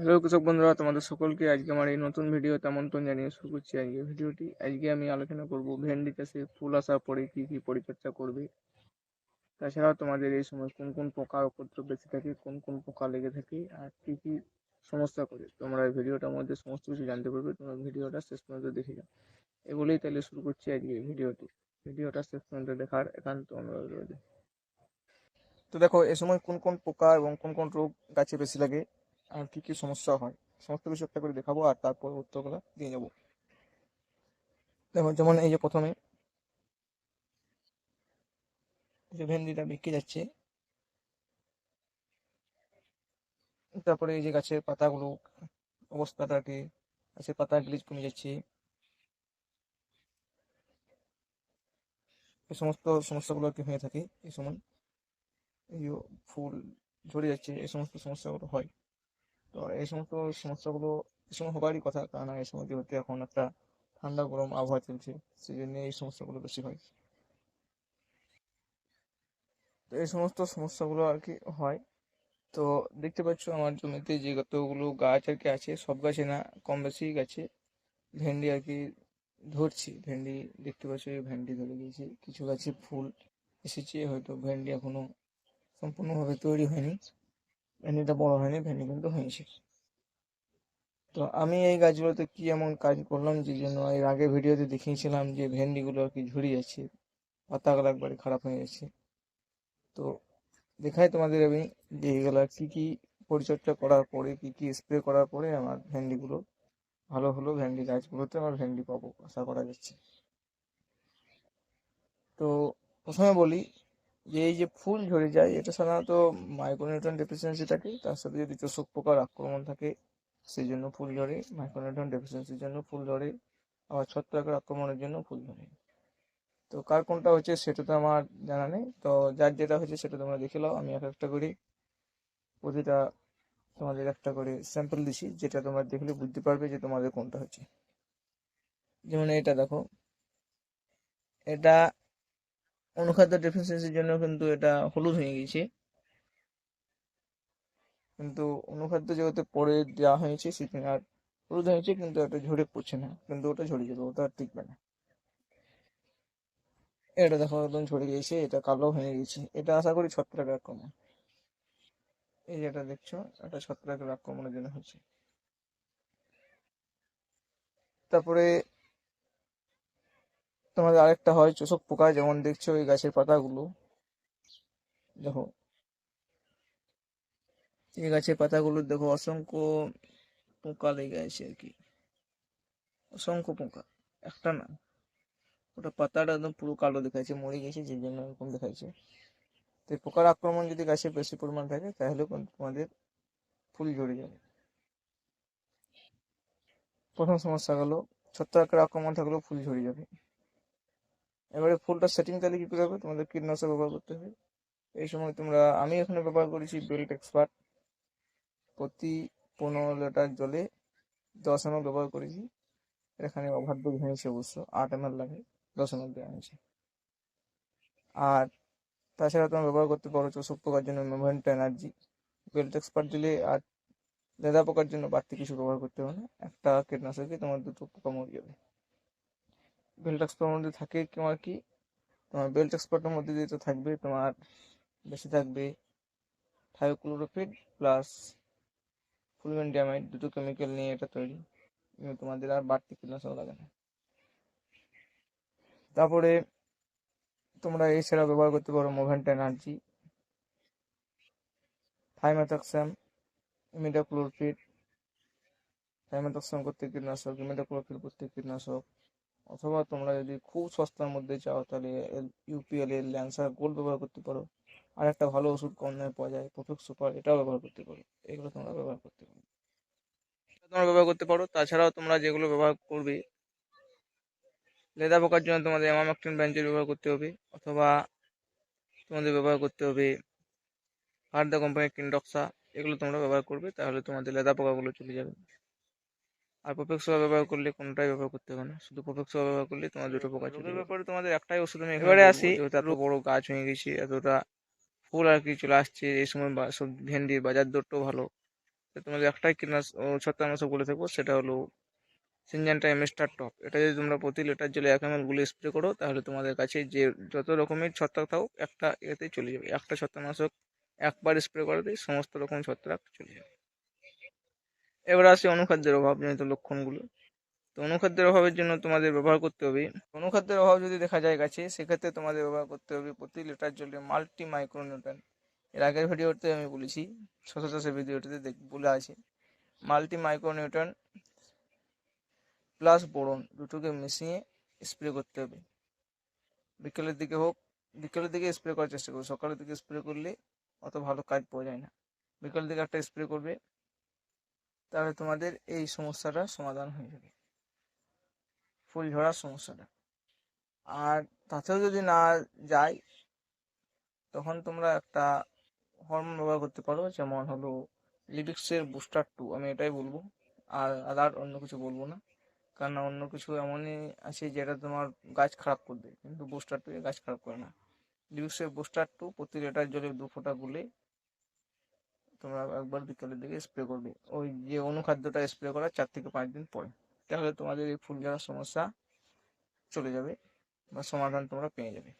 Hello কৃষক বন্ধুরা, তোমাদের সকলকে আজকে আমার এই নতুন ভিডিওতে আমন্ত্রণ জানিয়ে শুরু করছি। আজকে ভিডিওটি আজকে আমি আলোচনা করব ভেন্ডি চাষে ফুল আসার পরে কী কী পরিচর্যা করবে। তাছাড়াও তোমাদের এই সময় কোন কোন পোকার উপদ্রব বেশি থাকে, কোন কোন পোকা লেগে থাকে, আর কী কী সমস্যা করে। তোমরা এই ভিডিওটার মধ্যে সমস্ত কিছু জানতে পারবে, তোমরা ভিডিওটা শেষ পর্যন্ত দেখে যাও। এগুলোই তাহলে শুরু করছি আজকে ভিডিওটি ভিডিওটা শেষ পর্যন্ত দেখার একান্ত অনুরোধ রয়েছে তো দেখো, এ সময় কোন কোন পোকা এবং কোন কোন রোগ গাছে বেশি লাগে আর কি কি সমস্যা হয়, সমস্ত কিছু একটা করে দেখাবো আর তারপর উত্তরগুলো দিয়ে যাব দেখো, যেমন এই যে প্রথমে যে ভেন্ডিটা বিক্রি যাচ্ছে, তারপরে এই যে গাছের পাতাগুলো অবস্থাটা আর কি গাছের পাতা গ্লিচ কমে যাচ্ছে। এই সমস্ত সমস্যাগুলো আর কি হয়ে থাকে, এই সময় এই ফুল ঝরে যাচ্ছে, এই সমস্ত সমস্যাগুলো হয়। এই সমস্ত, সমস্যাগুলো এই সময় হবারই কথা। কারণ এই সময় যেহেতু এখন একটা ঠান্ডা, গরম আবহাওয়া চলছে সেই জন্য এই সমস্যাগুলো বেশি হয়। তো এই সমস্ত সমস্যাগুলো আর কি হয়। তো দেখতে পাচ্ছ আমার জমিতে যে কতগুলো গাছ আর কি আছে, সব গাছে না কম বেশি গাছে। ভেন্ডি আর কি ধরছি, ভেন্ডি দেখতে পাচ্ছ ভেন্ডি ধরে গিয়েছে কিছু গাছে ফুল এসেছে, হয়তো ভেন্ডি এখনও সম্পূর্ণভাবে তৈরি হয়নি। ভেন্ডিটা বড় হয়নি, ভেন্ডি কিন্তু হয়েছে। তো আমি এই গাছগুলোতে কি এমন কাজ করলাম যে জন্য এর আগে ভিডিওতে দেখিয়েছিলাম যে ভেন্ডিগুলো আর কি ঝরে যাচ্ছে পাতাগুলো একবারে খারাপ হয়ে যাচ্ছে তো দেখাই তোমাদের আমি যে এগুলো কি কি পরিচর্যা করার পরে, কি কি স্প্রে করার পরে আমার ভেন্ডিগুলো ভালো হলো, ভেন্ডি গাছগুলোতে আমার ভেন্ডি পাবো আশা করা যাচ্ছে। তো প্রথমে বলি যে এই যে ফুল ঝরে যায়, এটা সাধারণত মাইক্রোনিউট্রন ডেফিসিয়েন্সি থাকে, তার সাথে যদি চোষক পোকার আক্রমণ থাকে সেই জন্য ফুল ঝরে মাইক্রোনিউট্রন ডেফিসিয়েন্সির জন্য ফুল ঝরে আবার ছত্রাকের আক্রমণের জন্য ফুল ঝরে তো কার কোনটা হচ্ছে সেটা তো আমার জানা নেই। তো যার যেটা হচ্ছে সেটা তোমরা দেখে নাও, আমি এক একটা করে প্রতিটা তোমাদের একটা করে স্যাম্পল দিছি, যেটা তোমরা দেখলে বুঝতে পারবে যে তোমাদের কোনটা হচ্ছে যেমন এটা দেখো, এটা অনুখাদ্য ডেফিসিয়েন্সির জন্য কিন্তু এটা হলুদ হয়ে গেছে কিন্তু অনুখাদ্য যেহেতু পরে দেওয়া হয়েছে সেখানে আর হলুদ হয়েছে, কিন্তু এটা ঝরে পড়ছে না, কিন্তু ওটা ঝরে যাবে, ওটা আর টিকবে না। এটা দেখো, একদম ঝরে গিয়েছে, এটা কালো হয়ে গেছে এটা আশা করি ছত্রাকের আক্রমণ। এই যেটা দেখছ, এটা ছত্রাকের আক্রমণের জন্য হচ্ছে। তারপরে তোমাদের আরেকটা হয়, চোষক পোকা, যেমন দেখছ এই গাছের পাতাগুলো। দেখো এই গাছের পাতাগুলো দেখো অসংখ্য পোকা লেগে আছে আর কি। অসংখ্য পোকা, একটা না। ওটা পাতাটা একদম পুরো কালো দেখাচ্ছে, মরে গেছে, যে জন্য এরকম দেখাচ্ছে। তো পোকার আক্রমণ যদি গাছে বেশি পরিমাণ থাকে, তাহলে তোমাদের ফুল ঝরে যাবে। প্রথম সমস্যা হলো ছত্রাকের আক্রমণ থাকলেও ফুল ঝরে যাবে। এবারে ফুলটা সেটিং তাহলে কি করে হবে তোমাদের কীটনাশক ব্যবহার করতে হবে। এই সময় তোমরা আমি এখানে ব্যবহার করেছি বেল্ট এক্সপার্ট প্রতি পনেরো লিটার জলে দশ এম ব্যবহার করেছি। এখানে ওভারডোজ হয়েছে অবশ্য, আট এম লাগে, দশ এম দেওয়া হয়েছে। আর তাছাড়া তোমরা ব্যবহার করতে পারো চোষক পোকার জন্য মোভেন্ট এনার্জি বেল্ট এক্সপার্ট দিলে আর লেদা পোকার জন্য বাড়তি কিছু ব্যবহার করতে হবে না। একটা কীটনাশকে তোমার দুটো পোকা মরে যাবে। বেল্ট এক্সপার্টের মধ্যে থাকে তোমার কি? তোমার বেল্ট এক্সপার্টের মধ্যে যেটা থাকবে, তোমার বেশি থাকবে থায়োক্লোরোফিড প্লাস ফুলমেন ড্যামাইড দুটো কেমিক্যাল নিয়ে এটা তৈরি। তোমাদের আর বাড়তি কীটনাশক লাগে না। তারপরে তোমরা এছাড়া ব্যবহার করতে পারো মোভেন্ট এনার্জি থাইমেথাক্সাম ইমিডাক্লোরফিড থাইমেথাক্সাম করতে কীটনাশক ইমিডাক্লোরফিড করতে কীটনাশক। অথবা তোমরা যদি খুব সস্তার মধ্যে চাও তাহলে ইউপিএল এর ল্যান্সার গোল্ড ব্যবহার করতে পারো। আর একটা ভালো ওষুধ কম দামে পাওয়া যায় প্রফেক্ট সুপার এটাও ব্যবহার করতে পারো এগুলো তোমরা ব্যবহার করতে পারো। তোমরা ব্যবহার করতে পারো তাছাড়াও তোমরা যেগুলো ব্যবহার করবে লেদা পোকার জন্য তোমাদের অ্যামামাকটিন ব্যাঞ্চের ব্যবহার করতে হবে অথবা তোমাদের ব্যবহার করতে হবে হার্দা কোম্পানির কিনডক্সা এগুলো তোমরা ব্যবহার করবে তাহলে তোমাদের লেদা পোকাগুলো চলে যাবে। আর প্রফেক্ট সোয়া ব্যবহার করলে কোনটাই ব্যবহার করতে হবে না শুধু প্রফেক্ট সোয়া ব্যবহার করলে তোমার দুটো পোকা চলে ব্যাপারে তোমাদের একটাই ওষুধ আমি এবারে আসি এত বড় গাছ হয়ে গেছে এতটা ফুল আর কি চলে আসছে, এই সময় সব ভেন্ডির বাজার দরটাও ভালো। তোমাদের একটাই কীটনাশক ও ছত্রাকনাশক বলে থাকব, সেটা হলো সিনজেন্টা এমস্টার টপ এটা যদি তোমরা প্রতি লিটার জলে এক এমএল গুলে স্প্রে করো, তাহলে তোমাদের কাছে যে, যত রকমের ছত্রাক থাকুক, একটা এতে চলে যাবে। একটা ছত্রাকনাশক একবার স্প্রে করাতেই সমস্ত রকম ছত্রাক চলে যাবে। এবার আসি অনুখাদ্যের অভাবজনিত লক্ষণগুলো। তো অনুখাদ্যের অভাবের জন্য তোমাদের ব্যবহার করতে হবে। অনুখাদ্যের অভাব যদি দেখা যায় গাছে, সেক্ষেত্রে তোমাদের ব্যবহার করতে হবে প্রতি লিটার জলে মাল্টি মাইক্রোনিউট্রন এর আগের ভিডিওতে আমি বলেছি শশা চাষের ভিডিওটিতে দেখ, বলে আছে। মাল্টি মাইক্রোনিউট্রন প্লাস বোরন দুটোকে মিশিয়ে স্প্রে করতে হবে। বিকেলের দিকে হোক, বিকেলের দিকে স্প্রে করার চেষ্টা করবে সকালের দিকে স্প্রে করলে অত ভালো কাজ পাওয়া যায় না। বিকেলের দিকে একটা স্প্রে করবে, তাহলে তোমাদের এই সমস্যাটা সমাধান হয়ে যাবে। ফুল ঝরার সমস্যাটা। আর তাতেও যদি না যায় তখন তোমরা একটা হরমোন ব্যবহার করতে পারো, যেমন হলো লিবিক্সের বুস্টার টু আমি এটাই বলব। আর আদার অন্য কিছু বলব না। কারণ অন্য কিছু এমনই আছে যেটা তোমার গাছ খারাপ করবে, কিন্তু বুস্টার টু গাছ খারাপ করে না। লিবিক্সের বুস্টার টু প্রতি লিটার জলে দু ফোঁটা গুলে তোমরা একবার বিকেলের দিকে স্প্রে করবে। ওই যে অনুখাদ্যটা স্প্রে করার চার থেকে পাঁচ দিন পরে। তাহলে তোমাদের এই ফুল ঝরার সমস্যা চলে যাবে বা সমাধান তোমরা পেয়ে যাবে।